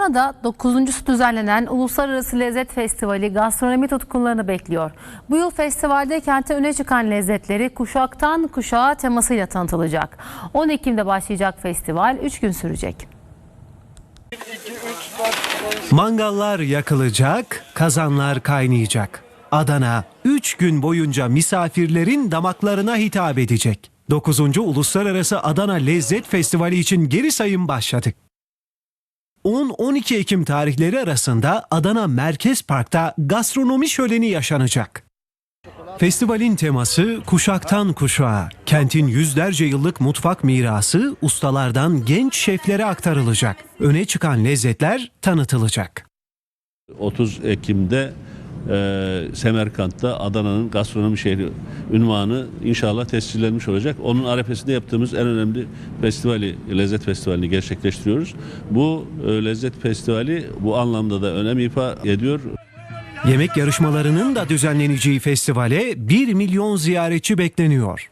Adana'da 9.sü düzenlenen Uluslararası Lezzet Festivali gastronomi tutkunlarını bekliyor. Bu yıl festivalde kente öne çıkan lezzetleri kuşaktan kuşağa temasıyla tanıtılacak. 10 Ekim'de başlayacak festival 3 gün sürecek. Mangallar yakılacak, kazanlar kaynayacak. Adana 3 gün boyunca misafirlerin damaklarına hitap edecek. 9. Uluslararası Adana Lezzet Festivali için geri sayım başladı. 10-12 Ekim tarihleri arasında Adana Merkez Park'ta gastronomi şöleni yaşanacak. Festivalin teması kuşaktan kuşağa. Kentin yüzlerce yıllık mutfak mirası ustalardan genç şeflere aktarılacak. Öne çıkan lezzetler tanıtılacak. 30 Ekim'de e, Semerkant'ta Adana'nın gastronomi şehri ünvanı inşallah tescillenmiş olacak. Onun arefesinde yaptığımız en önemli festivali, lezzet festivalini gerçekleştiriyoruz. Bu e, lezzet festivali bu anlamda da önem ifade ediyor. Yemek yarışmalarının da düzenleneceği festivale 1 milyon ziyaretçi bekleniyor.